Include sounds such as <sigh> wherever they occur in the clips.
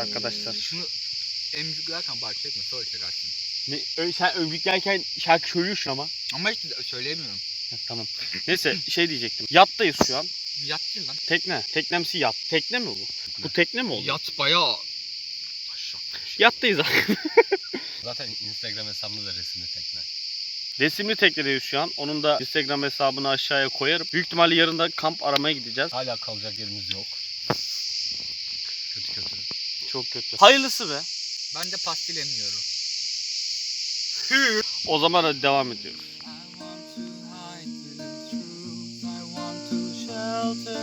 arkadaşlar. Şunu emcüklerken bak çekme söyle çekersin. Ne, ö- sen öbürlerken şarkı söylüyorsun ama. Ama hiç söyleyemiyorum. Ha, tamam. Neyse <laughs> şey diyecektim. Yattayız şu an. Yatçı lan. Tekne. Teknemsi yat. Tekne mi bu? Bu tekne mi oldu? Yat bayağı. Aşağı. Yattayız abi. <laughs> Zaten Instagram hesabımda da resimli tekne. Resimli teknedeyiz şu an. Onun da Instagram hesabını aşağıya koyarım. Büyük ihtimalle yarın da kamp aramaya gideceğiz. Hala kalacak yerimiz yok. Çok kötü. Hayırlısı be. Ben de pastil emiyorum. O zaman hadi devam ediyoruz. I want to hide the truth. I want to shelter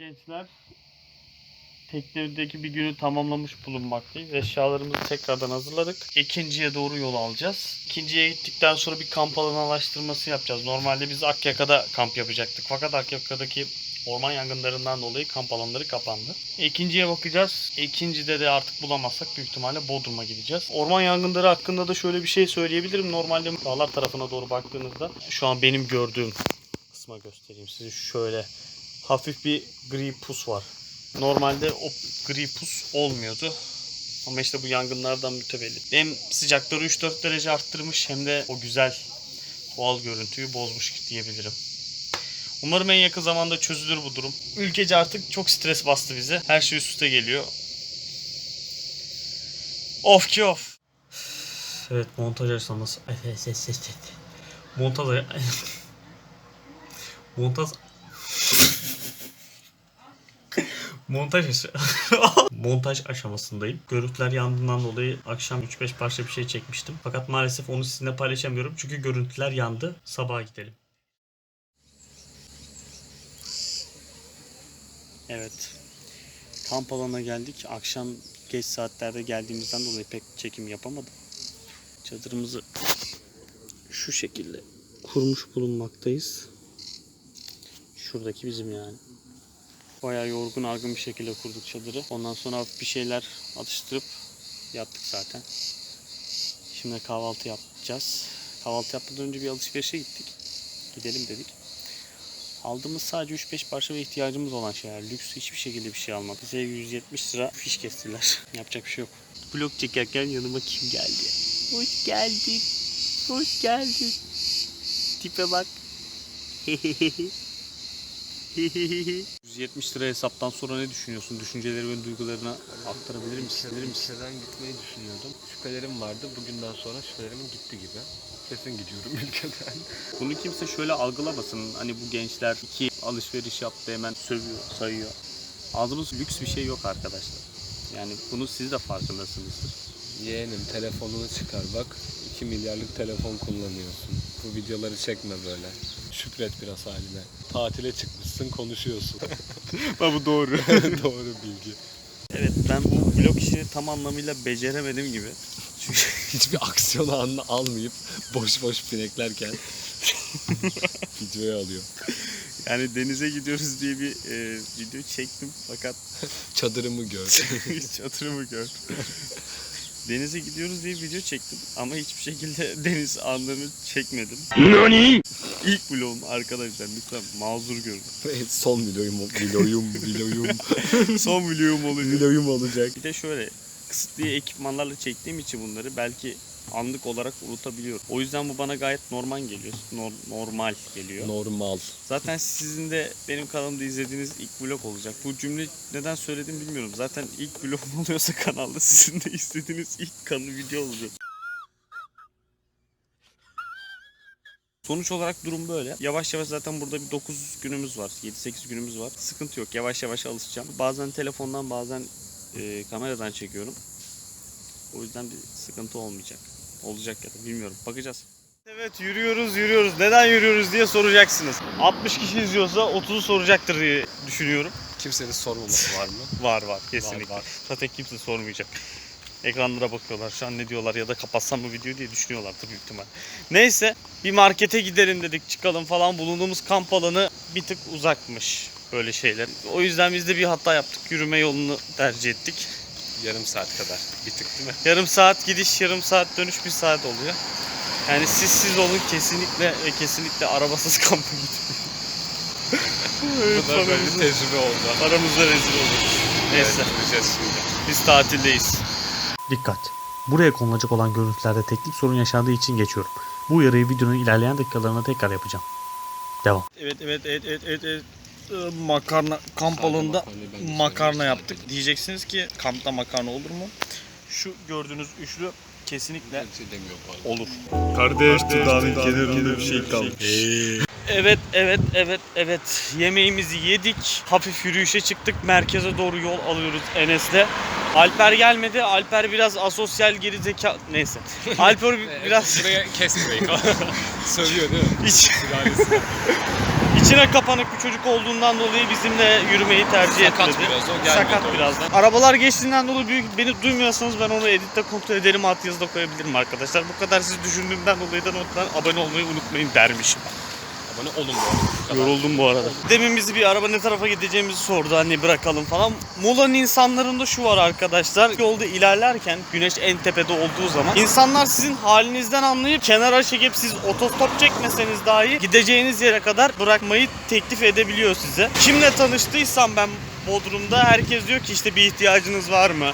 gençler. Teknedeki bir günü tamamlamış bulunmaktayız. Eşyalarımızı tekrardan hazırladık. İkinciye doğru yol alacağız. İkinciye gittikten sonra bir kamp alanı araştırması yapacağız. Normalde biz Akyaka'da kamp yapacaktık. Fakat Akyaka'daki orman yangınlarından dolayı kamp alanları kapandı. İkinciye bakacağız. İkincide de artık bulamazsak büyük ihtimalle Bodrum'a gideceğiz. Orman yangınları hakkında da şöyle bir şey söyleyebilirim. Normalde dağlar tarafına doğru baktığınızda şu an benim gördüğüm kısma göstereyim size şöyle hafif bir gri pus var. Normalde o gri pus olmuyordu. Ama işte bu yangınlardan mütevellit. Hem sıcakları 3-4 derece arttırmış hem de o güzel doğal görüntüyü bozmuş diyebilirim. Umarım en yakın zamanda çözülür bu durum. Ülkece artık çok stres bastı bize. Her şey üst üste geliyor. Of ki of. Evet montaj aşaması. Montaj <laughs> montaj Montaj aşı- <laughs> Montaj aşamasındayım. Görüntüler yandığından dolayı akşam 3-5 parça bir şey çekmiştim. Fakat maalesef onu sizinle paylaşamıyorum. Çünkü görüntüler yandı. Sabaha gidelim. Evet. Kamp alanına geldik. Akşam geç saatlerde geldiğimizden dolayı pek çekim yapamadım. Çadırımızı şu şekilde kurmuş bulunmaktayız. Şuradaki bizim yani. Bayağı yorgun argın bir şekilde kurduk çadırı. Ondan sonra bir şeyler atıştırıp yattık zaten. Şimdi kahvaltı yapacağız. Kahvaltı yapmadan önce bir alışverişe gittik. Gidelim dedik. Aldığımız sadece 3-5 parça ve ihtiyacımız olan şeyler. Lüks hiçbir şekilde bir şey almadık. Bize 170 lira fiş kestiler. <laughs> Yapacak bir şey yok. Vlog çekerken yanıma kim geldi? Hoş geldin. Hoş geldin. Tipe bak. <laughs> 170 lira hesaptan sonra ne düşünüyorsun? Düşünceleri ve duygularını aktarabilir misin? Bilir misin? Ülkeden gitmeyi düşünüyordum. Şüphelerim vardı. Bugünden sonra şüphelerimin gitti gibi. Kesin gidiyorum <laughs> ülkeden. Bunu kimse şöyle algılamasın. Hani bu gençler iki alışveriş yaptı hemen sövüyor, sayıyor. Aldığımız lüks bir şey yok arkadaşlar. Yani bunu siz de farkındasınızdır. Yeğenim telefonunu çıkar bak. 2 milyarlık telefon kullanıyorsun. Bu videoları çekme böyle. Şükret biraz haline. Tatile çıkmışsın konuşuyorsun. <laughs> <laughs> bu doğru. <laughs> Doğru bilgi. evet ben bu vlog işini tam anlamıyla beceremedim gibi. Çünkü Hiçbir aksiyon anını almayıp boş boş pineklerken videoya alıyor. yani denize gidiyoruz diye bir e, video çektim fakat Çadırımı gör. çadırımı gör. Denize gidiyoruz diye video çektim ama hiçbir şekilde <laughs> deniz anlarını çekmedim. NANI? İlk vlogum arkadaşlar lütfen mazur görün. <laughs> Son videoyum, videoyum, videoyum, Son vlogum olacak. videoyum olacak. Bir de şöyle kısıtlı ekipmanlarla çektiğim için bunları belki anlık olarak unutabiliyorum. O yüzden bu bana gayet normal geliyor. Nor- normal geliyor. Normal. Zaten sizin de benim kanalımda izlediğiniz ilk vlog olacak. Bu cümle neden söyledim bilmiyorum. Zaten ilk vlog <laughs> oluyorsa kanalda sizin de izlediğiniz ilk kanal video olacak. Sonuç olarak durum böyle. Yavaş yavaş zaten burada bir 9 günümüz var. 7-8 günümüz var. Sıkıntı yok. Yavaş yavaş alışacağım. Bazen telefondan bazen e, kameradan çekiyorum. O yüzden bir sıkıntı olmayacak. Olacak ya da bilmiyorum. Bakacağız. Evet yürüyoruz yürüyoruz. Neden yürüyoruz diye soracaksınız. 60 kişi izliyorsa 30'u soracaktır diye düşünüyorum. Kimsenin sormaması var mı? <laughs> Var var kesinlikle. Var, var. Zaten kimse sormayacak. Ekranlara bakıyorlar şu an ne diyorlar ya da kapatsam mı videoyu diye düşünüyorlardır büyük ihtimal. Neyse bir markete gidelim dedik çıkalım falan bulunduğumuz kamp alanı bir tık uzakmış böyle şeyler. O yüzden biz de bir hata yaptık yürüme yolunu tercih ettik. Yarım saat kadar. Bir tık değil mi? Yarım saat gidiş yarım saat dönüş bir saat oluyor. Yani siz siz olun kesinlikle ve kesinlikle arabasız <laughs> kampa gitmeyin. Bu da böyle bir tecrübe oldu. Aramızda rezil oluruz. Neyse. Evet, gideceğiz şimdi. Biz tatildeyiz. Dikkat! Buraya konulacak olan görüntülerde teknik sorun yaşandığı için geçiyorum. Bu uyarıyı videonun ilerleyen dakikalarında tekrar yapacağım. Devam. Evet evet evet evet evet. Ee, Makarna kamp alanında makarna severim, yaptık. sade. Diyeceksiniz ki kampta makarna olur mu? Şu gördüğünüz üçlü kesinlikle şey olur. Kardeş dudağının kenarında bir şey kalmış. Evet, evet, evet, evet. Yemeğimizi yedik. Hafif yürüyüşe çıktık. Merkeze doğru yol alıyoruz Enes'le. Alper gelmedi. Alper biraz asosyal geri zeka... Neyse. <laughs> Alper biraz Buraya kesmeyin. <laughs> Sövüyor değil mi? iç, Sülalesi. İçine kapanık bir çocuk olduğundan dolayı bizimle yürümeyi tercih Sakat etmedi. biraz o, gelmedi Sakat o birazdan. Arabalar geçtiğinden dolayı büyük beni duymuyorsanız ben onu editte kontrol ederim alt yazıda koyabilirim arkadaşlar. Bu kadar siz düşündüğümden dolayı da notlar abone olmayı unutmayın dermişim. Abone olun bu arada. Yoruldum bu arada. Demin bizi bir araba ne tarafa gideceğimizi sordu hani bırakalım falan. Muğla'nın insanlarında şu var arkadaşlar. Yolda ilerlerken güneş en tepede olduğu zaman insanlar sizin halinizden anlayıp kenara çekip siz otostop çekmeseniz dahi gideceğiniz yere kadar bırakmayı teklif edebiliyor size. Kimle tanıştıysam ben Bodrum'da herkes diyor ki işte bir ihtiyacınız var mı?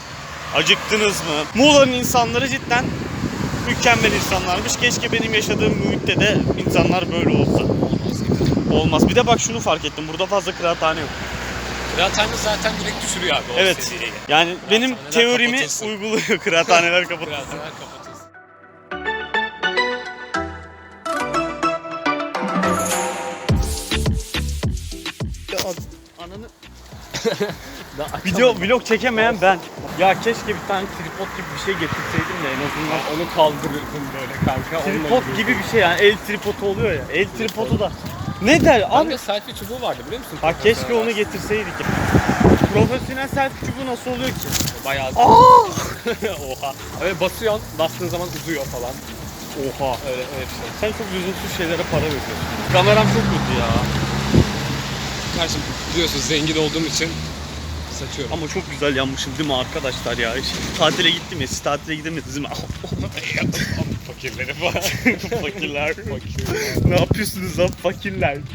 Acıktınız mı? Muğla'nın insanları cidden mükemmel insanlarmış. Keşke benim yaşadığım muhitte de insanlar böyle olsa. Olmaz gibi. Olmaz. Bir de bak şunu fark ettim. Burada fazla kıraathane yok. Kıraathane zaten direkt düşürüyor abi o Evet. seviyeyi. Yani benim teorimi kapatılsın. uyguluyor <laughs> kıraathaneler kapatılsın. Kıraathaneler kapatılsın. Ananı... <laughs> Video vlog çekemeyen ben. Ya keşke bir tane tripod gibi bir şey getirseydim de en azından. Onu kaldırırdım böyle kanka. Tripod gibi bir şey yani el tripodu oluyor ya. El tripodu da. Ne der abi? Abi selfie çubuğu vardı biliyor musun? Ha keşke onu getirseydik. Profesyonel selfie çubuğu nasıl oluyor ki? Bayağı. <laughs> Oha. Öyle basıyorsun, bastığın zaman uzuyor falan. Oha. Öyle, öyle bir şey. Sen çok lüzumsuz şeylere para veriyorsun. Kameram çok kötü ya. Karşım biliyorsun zengin olduğum için saçıyorum. Ama çok güzel yanmışım değil mi arkadaşlar ya? Tatile gittim ya. Siz tatile gidemediniz değil mi? Fakirleri <laughs> falan. <laughs> fakirler. ne yapıyorsunuz lan fakirler? <laughs>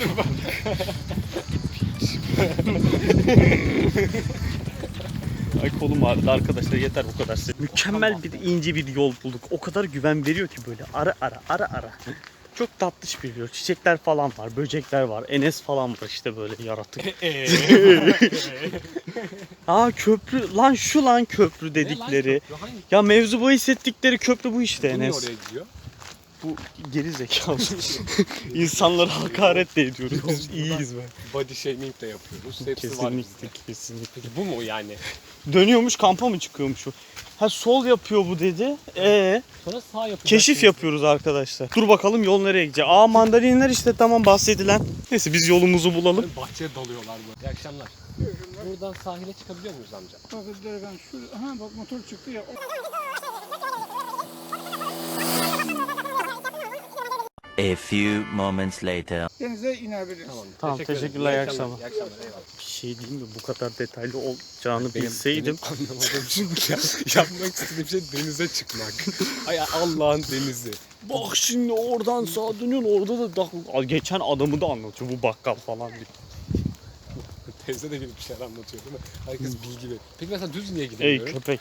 Ay kolum ağrıdı arkadaşlar yeter bu kadar. Mükemmel bir ince bir yol bulduk. O kadar güven veriyor ki böyle ara ara ara ara. Çok tatlış bir yol. Çiçekler falan var, böcekler var. Enes falan var işte böyle yaratık. <laughs> <laughs> Aa köprü lan şu lan köprü dedikleri. Hangi? Ya mevzu bu hissettikleri köprü bu işte Enes. oraya gidiyor? Bu geri zekalı. <laughs> İnsanlara hakaret de ediyoruz. Biz iyiyiz be. Body shaming de yapıyoruz. Hepsi var Kesinlikle, bizde. kesinlikle. Peki bu mu yani? Dönüyormuş kampa mı çıkıyormuş o? Ha sol yapıyor bu dedi. Ee, Sonra sağ yapacak. keşif yapıyoruz arkadaşlar. Dur bakalım yol nereye gidecek. Aa mandalinler işte tamam bahsedilen. Neyse biz yolumuzu bulalım. Bahçeye dalıyorlar bu. İyi akşamlar. Buradan sahile çıkabiliyor muyuz amca? Bakın ben şu ha bak motor çıktı ya. A few moments later. Denize inebiliriz. Tamam. Tamam, teşekkür teşekkürler, iyi İyi akşamlar. İyi akşamlar. Eyvallah. Bir şey diyeyim mi? Bu kadar detaylı olacağını Benim- bilseydim. benim anlamadığım şey ya, <laughs> yapmak istediğim şey denize çıkmak. Ay Allah'ın denizi. Bak şimdi oradan sağa dönüyorsun orada da geçen adamı da anlatıyor bu bakkal falan diyor. Teyze de gelip bir şeyler anlatıyor değil mi? Herkes bilgi veriyor. Peki mesela düz niye Ey gidemiyorum? köpek.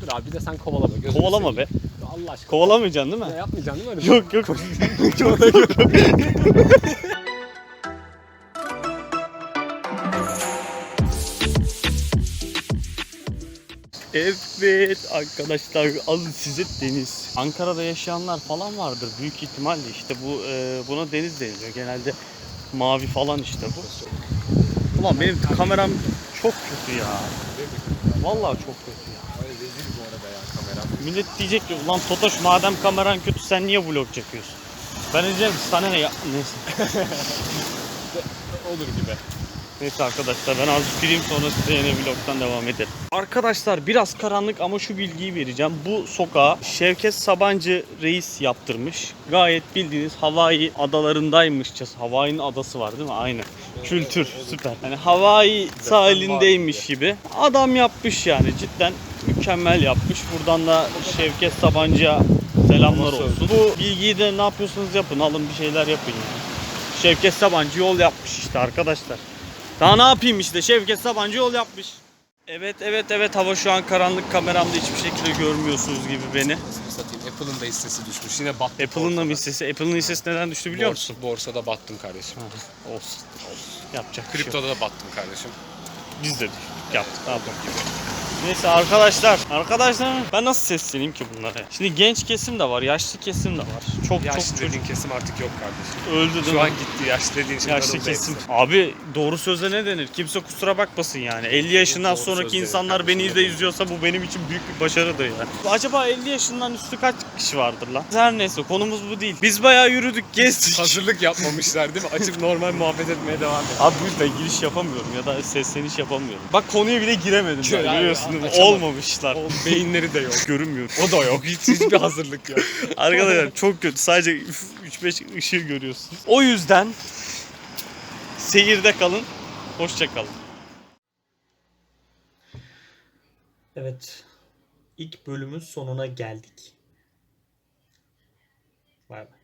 Dur abi bir de sen kovalama. Kovalama be. Allah aşkına. Kovalamayacaksın değil Ya mi? yapmayacaksın değil mi öyle? Yok yok. <laughs> yok yok. Evet arkadaşlar alın size deniz. Ankara'da yaşayanlar falan vardır büyük ihtimalle işte bu e, buna deniz deniliyor. Genelde mavi falan işte bu. Ulan benim kameram çok kötü ya. Vallahi çok kötü ya. Ay, rezil bu arada ya kamera. Millet diyecek ki ulan Totoş madem kameran kötü sen niye vlog çekiyorsun? Ben diyeceğim ki sana ne ya... Neyse. <laughs> Olur gibi. Neyse arkadaşlar ben azıcık gireyim sonra size yine vlogtan devam edelim. Arkadaşlar biraz karanlık ama şu bilgiyi vereceğim. Bu sokağa Şevket Sabancı reis yaptırmış. Gayet bildiğiniz Hawaii adalarındaymışçası. Hawaii'nin adası var değil mi? Aynı. Kültür süper. Yani Hawaii sahilindeymiş gibi. Adam yapmış yani cidden mükemmel yapmış. Buradan da Şevket Sabancı'ya selamlar olsun. Bu bilgiyi de ne yapıyorsanız yapın. Alın bir şeyler yapın yani. Şevket Sabancı yol yapmış işte arkadaşlar. Daha ne yapayım işte Şevket Sabancı yol yapmış. Evet evet evet hava şu an karanlık kameramda hiçbir şekilde görmüyorsunuz gibi beni. Satayım. Apple'ın da hissesi düşmüş. Yine battım. Apple'ın da mı hissesi? Apple'ın hissesi neden düştü biliyor musun? Bors- Borsada battım kardeşim. Olsun. Olsun. Yapacak şey. Kriptoda da battım kardeşim. Biz de düştük yaptık. Ne yapalım? Neyse arkadaşlar. Arkadaşlar ben nasıl sesleneyim ki bunlara? Şimdi genç kesim de var, yaşlı kesim de var. Çok Yaşlı çok dediğin çocuk kesim artık yok kardeşim. öldü değil Şu mi? an gitti. Yaşlı dediğin şey Yaşlı darıldı kesim. hepsi. Abi doğru sözle ne denir? Kimse kusura bakmasın yani. 50 yaşından Doğru sonraki söz insanlar kardeşim, beni de izliyorsa bu benim için büyük bir başarıdır yani. Acaba 50 yaşından üstü kaç kişi vardır lan? Her neyse konumuz bu değil. Biz bayağı yürüdük, gezdik. Hazırlık yapmamışlar değil mi? Açıp normal muhabbet etmeye devam et. Abi bu yüzden giriş yapamıyorum ya da sesleniş yapamıyorum. Bak konuya bile giremedim ben biliyorsun? Açamadım. Olmamışlar. O beyinleri de yok. <laughs> Görünmüyor. O da yok. Hiç hiçbir hazırlık yok. <laughs> Arkadaşlar çok kötü. Sadece 3-5 ışığı görüyorsunuz. O yüzden seyirde kalın. Hoşça kalın. Evet. İlk bölümün sonuna geldik. Bay bay.